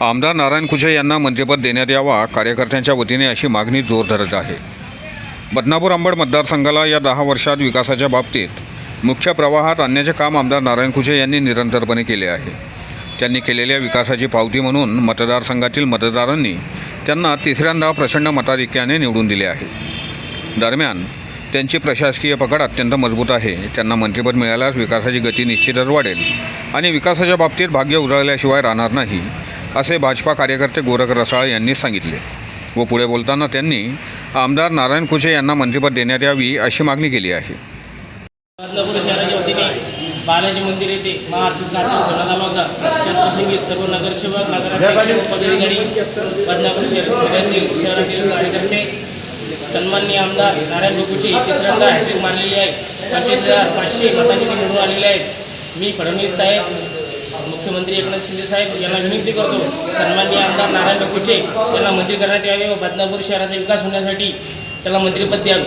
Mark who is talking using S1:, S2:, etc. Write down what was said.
S1: आमदार नारायण कुचे यांना मंत्रिपद देण्यात यावा कार्यकर्त्यांच्या वतीने अशी मागणी जोर धरत आहे. बदनापूर आंबड मतदारसंघाला या दहा वर्षात विकासाच्या बाबतीत मुख्य प्रवाहात आणण्याचे काम आमदार नारायण कुचे यांनी निरंतरपणे केले आहे. त्यांनी केलेल्या विकासाची पावती म्हणून मतदारसंघातील मतदारांनी त्यांना तिसऱ्यांदा प्रचंड मताधिक्याने निवडून दिले आहे. दरम्यान त्यांची प्रशासकीय पकड अत्यंत मजबूत आहे. त्यांना मंत्रिपद मिळाल्यास विकासाची गती निश्चितच वाढेल आणि विकासाच्या बाबतीत भाग्य उजळल्याशिवाय राहणार नाही असे भाजपा कार्यकर्ते गोरख रसाळ यांनी सांगितले व पुढे बोलताना त्यांनी आमदार नारायण कुचे यांना मंत्रिपद देण्यात यावी अशी मागणी केली आहे.
S2: बदलापूर शहराच्या वतीने बालाजी मंदिर येथे महाआरतीस कार्यक्रम ठेवण्यात आला होता. त्याप्रसंगी सर्व नगरसेवक नगराध्यक्ष पदाधिकारी बदलापूर शहर शहरातील शहरातील कार्यकर्ते सन्माननीय आमदार नारायण बकुचे तिसऱ्यांदा हॅट्रिक मारलेली आहे. पंचवीस हजार पाचशे मतांनी ते निवडून आलेले आहेत. मी फडणवीस साहेब मुख्यमंत्री एकनाथ शिंदे साहेब यांना विनंती करतो सन्माननीय आमदार नारायण बकुचे यांना मंत्री करण्यात यावे व बदनापूर शहराचा विकास होण्यासाठी त्याला मंत्रिपद द्यावे.